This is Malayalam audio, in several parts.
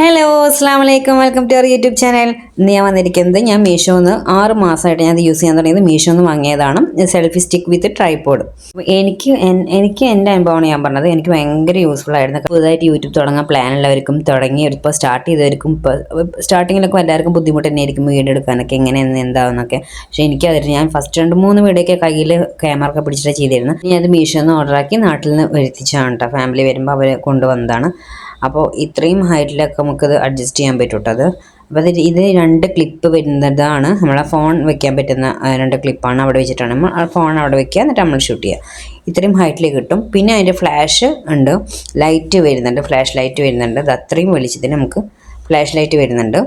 ഹലോ അസ്സാം വലൈക്കും welcome to our YouTube channel ഇന്ന് ഞാൻ വന്നിരിക്കുന്നത് ഞാൻ മീഷോന്ന് ആറ് മാസമായിട്ട് ഞാൻ അത് യൂസ് ചെയ്യാൻ തുടങ്ങിയത് മീഷോന്ന് വാങ്ങിയതാണ്. സെൽഫി സ്റ്റിക്ക് വിത്ത് ട്രൈപോഡ് എനിക്ക് എനിക്ക് എന്റെ അനുഭവമാണ് ഞാൻ പറഞ്ഞത്. എനിക്ക് ഭയങ്കര യൂസ്ഫുൾ ആയിരുന്നു. പുതുതായിട്ട് യൂട്യൂബ് തുടങ്ങാൻ പ്ലാൻ ഉള്ളവർക്കും തുടങ്ങി ഇപ്പോൾ സ്റ്റാർട്ട് ചെയ്തവർക്കും സ്റ്റാർട്ടിങ്ങിലൊക്കെ എല്ലാവർക്കും ബുദ്ധിമുട്ട് തന്നെയായിരിക്കും വീഡിയോ എടുക്കാനൊക്കെ എങ്ങനെയെന്ന് എന്താണെന്നൊക്കെ പക്ഷേ എനിക്ക് അതിൽ ഞാൻ ഫസ്റ്റ് രണ്ട് മൂന്ന് വീഡിയോ ഒക്കെ കയ്യിൽ ക്യാമറ ഒക്കെ പിടിച്ചിട്ട് ചെയ്തിരുന്നു ഞാൻ അത് മീഷോന്ന് ഓർഡറാക്കി നാട്ടിൽ നിന്ന് വരുത്തിച്ചാണ് കേട്ടോ ഫാമിലി വരുമ്പോൾ അവർ കൊണ്ടുവന്നതാണ്. അപ്പോൾ ഇത്രയും ഹൈറ്റിലൊക്കെ നമുക്കത് അഡ്ജസ്റ്റ് ചെയ്യാൻ പറ്റും കേട്ടോ അത്? അപ്പോൾ അത് ഇത് രണ്ട് ക്ലിപ്പ് വരുന്നതാണ്. നമ്മളെ ഫോൺ വെക്കാൻ പറ്റുന്ന രണ്ട് ക്ലിപ്പാണ് അവിടെ വെച്ചിട്ടാണ്. നമ്മൾ ആ ഫോൺ അവിടെ വെക്കുക എന്നിട്ട് നമ്മൾ ഷൂട്ട് ചെയ്യുക. ഇത്രയും ഹൈറ്റിൽ കിട്ടും. പിന്നെ അതിന്റെ ഫ്ലാഷ് ഉണ്ട്. ലൈറ്റ് വരുന്നുണ്ട്. ഫ്ലാഷ് ലൈറ്റ് വരുന്നുണ്ട്. അത് അത്രയും വെളിച്ചത്തിന് നമുക്ക് ഫ്ലാഷ് ലൈറ്റ് വരുന്നുണ്ട്.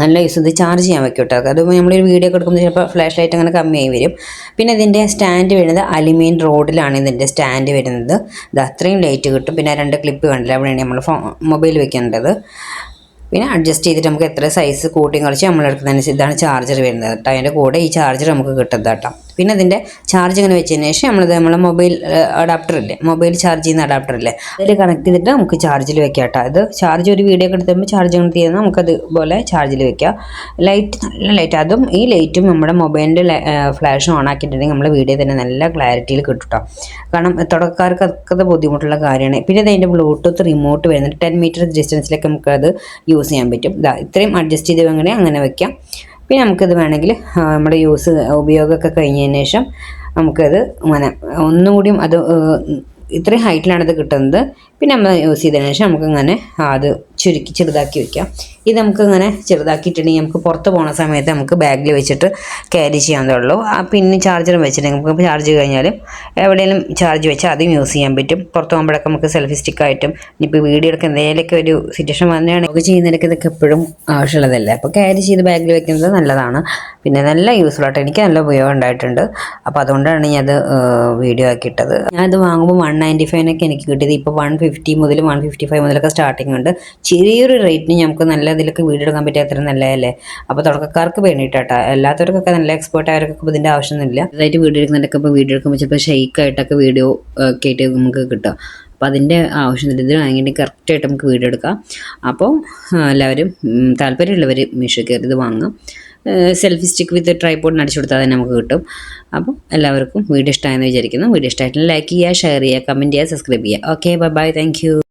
നല്ല യൂസ് ഇത് ചാർജ് ചെയ്യാൻ വെക്കും കേട്ടോ അത് നമ്മളൊരു വീഡിയോ ഒക്കെ എടുക്കുമ്പോൾ ചിലപ്പോൾ ഫ്ലാഷ് ലൈറ്റ് അങ്ങനെ കമ്മിയായി വരും. പിന്നെ ഇതിന്റെ സ്റ്റാൻഡ് വരുന്നത് അലുമിനിയം റോഡിലാണ് ഇതിന്റെ സ്റ്റാൻഡ് വരുന്നത്. ഇത് അത്രയും ലൈറ്റ് കിട്ടും. പിന്നെ രണ്ട് ക്ലിപ്പ് കണ്ടില്ല? അവിടെയാണ് നമ്മൾ ഫോ മൊബൈൽ വെക്കേണ്ടത്. പിന്നെ അഡ്ജസ്റ്റ് ചെയ്തിട്ട് നമുക്ക് എത്ര സൈസ് കൂട്ടിയും കുറച്ച് നമ്മൾ എടുക്കുന്നതിന് ഇതാണ് ചാർജർ വരുന്നത്. കേട്ടോ അതിന്റെ കൂടെ ഈ ചാർജർ നമുക്ക് കിട്ടുന്നത് കേട്ടോ പിന്നെ ഇതിന്റെ ചാർജ് ഇങ്ങനെ വെച്ചതിന് ശേഷം നമ്മളിത് നമ്മളെ മൊബൈൽ അഡാപ്റ്റർ ഇല്ലേ? മൊബൈൽ ചാർജ് ചെയ്യുന്ന അഡാപ്റ്റർ ഇല്ലേ? അതിൽ കണക്ട് ചെയ്തിട്ട് നമുക്ക് ചാർജിൽ വെക്കാം കേട്ടോ ഇത് ചാർജ് ഒരു വീഡിയോ ഒക്കെ എടുത്തുമ്പോൾ ചാർജ് കണക്ട് ചെയ്യുന്നത് നമുക്കത് പോലെ ചാർജിൽ വെക്കാം. ലൈറ്റ് നല്ല ലൈറ്റ് അതും ഈ ലൈറ്റും നമ്മുടെ മൊബൈലിന്റെ ഫ്ലാഷ് ഓൺ ആക്കിയിട്ടുണ്ടെങ്കിൽ നമ്മുടെ വീഡിയോ തന്നെ നല്ല ക്ലാരിറ്റിയിൽ കിട്ടും കാരണം തുടക്കക്കാർക്ക് അതൊക്കെ ബുദ്ധിമുട്ടുള്ള കാര്യമാണ്. പിന്നെ അതിന്റെ ബ്ലൂടൂത്ത് റിമോട്ട് വരുന്നുണ്ട്. ടെൻ മീറ്റർ ഡിസ്റ്റൻസിലേക്ക് നമുക്കത് യൂസ് ചെയ്യാൻ പറ്റും. ഇതാ ഇത്രയും അഡ്ജസ്റ്റ് ചെയ്ത് അങ്ങനെ അങ്ങനെ വെക്കാം. പിന്നെ നമുക്കിത് വേണമെങ്കിൽ നമ്മുടെ യൂസ് ഉപയോഗമൊക്കെ കഴിഞ്ഞതിന് ശേഷം നമുക്കത് അങ്ങനെ ഒന്നും കൂടിയും അത് ഇത്രയും ഇത് കിട്ടുന്നത്. പിന്നെ നമ്മൾ യൂസ് ചെയ്തതിന് ശേഷം നമുക്ക് ഇങ്ങനെ അത് ചുരുക്കി ചെറുതാക്കി വെക്കാം. ഇത് നമുക്ക് ഇങ്ങനെ ചെറുതാക്കിയിട്ടുണ്ടെങ്കിൽ നമുക്ക് പുറത്ത് പോണ സമയത്ത് നമുക്ക് ബാഗിൽ വെച്ചിട്ട് ക്യാരി ചെയ്യാവുന്നതുള്ളൂ പിന്നെ ചാർജറും വെച്ചിട്ടുണ്ടെങ്കിൽ നമുക്ക് ചാർജ് കഴിഞ്ഞാൽ എവിടെയെങ്കിലും ചാർജ് വെച്ചാൽ അതും യൂസ് ചെയ്യാൻ പറ്റും. പുറത്ത് പോകുമ്പോഴൊക്കെ നമുക്ക് സെൽഫി സ്റ്റിക്കായിട്ടും ഇനിയിപ്പോൾ വീഡിയോ എടുക്കാൻ എന്തെങ്കിലുമൊക്കെ ഒരു സിറ്റുവേഷൻ വന്നതാണ് നമുക്ക് ചെയ്യുന്നതിനൊക്കെ ഇതൊക്കെ എപ്പോഴും ആവശ്യമുള്ളതല്ല? അപ്പോൾ ക്യാരി ചെയ്ത് ബാഗിൽ വെക്കുന്നത് നല്ലതാണ്. പിന്നെ നല്ല യൂസ്ഫുൾ ആയിട്ട് എനിക്ക് നല്ല ഉപയോഗം ഉണ്ടായിട്ടുണ്ട്. അപ്പോൾ അതുകൊണ്ടാണ് ഞാൻ അത് വീഡിയോ ആക്കിയിട്ടത്. ഞാനത് വാങ്ങുമ്പോൾ വൺ നയന്റി ഫൈവിനൊക്കെ എനിക്ക് കിട്ടിയത്. ഇപ്പോൾ വൺ മുതൽ വൺ ഫിഫ്റ്റി ഫൈവ് മുതലൊക്കെ സ്റ്റാർട്ടിംഗ് ഉണ്ട്. ചെറിയൊരു റേറ്റിന് നമുക്ക് നല്ല ഇതിലൊക്കെ വീഡിയോ എടുക്കാൻ പറ്റിയ അത്ര നല്ലതല്ലേ? അപ്പോൾ തുടക്കക്കാർക്ക് വേണ്ടിയിട്ടാട്ടോ എല്ലാത്തവർക്കൊക്കെ നല്ല എക്സ്പേർട്ട് ആയവർക്കൊക്കെ ഇതിന്റെ ആവശ്യമൊന്നുമില്ല. ഇതായിട്ട് വീഡിയോ എടുക്കുന്നതിന്റെയൊക്കെ ഇപ്പോൾ വീഡിയോ എടുക്കുമ്പോൾ ചിലപ്പോൾ ഷെയ്ക്ക് ആയിട്ടൊക്കെ വീഡിയോ ആയിട്ട് നമുക്ക് കിട്ടുക. അപ്പോൾ അതിന്റെ ആവശ്യമില്ല ഇത് വാങ്ങിയിട്ട് കറക്റ്റായിട്ട് നമുക്ക് വീഡിയോ എടുക്കാം. അപ്പോൾ എല്ലാവരും താല്പര്യമുള്ളവർ മീഷോ കയറി ഇത് വാങ്ങാം സെൽഫി സ്റ്റിക്ക് വിത്ത് ട്രൈപോഡിന് അടിച്ചു കൊടുത്താൽ തന്നെ നമുക്ക് കിട്ടും. അപ്പോൾ എല്ലാവർക്കും വീഡിയോ ഇഷ്ടമായെന്ന് വിചാരിക്കുന്നു. വീഡിയോ ഇഷ്ടമായിട്ടുണ്ടെങ്കിൽ ലൈക്ക് ചെയ്യുക ഷെയർ ചെയ്യുക കമന്റ് ചെയ്യുക സബ്സ്ക്രൈബ് ചെയ്യുക. Okay bye bye thank you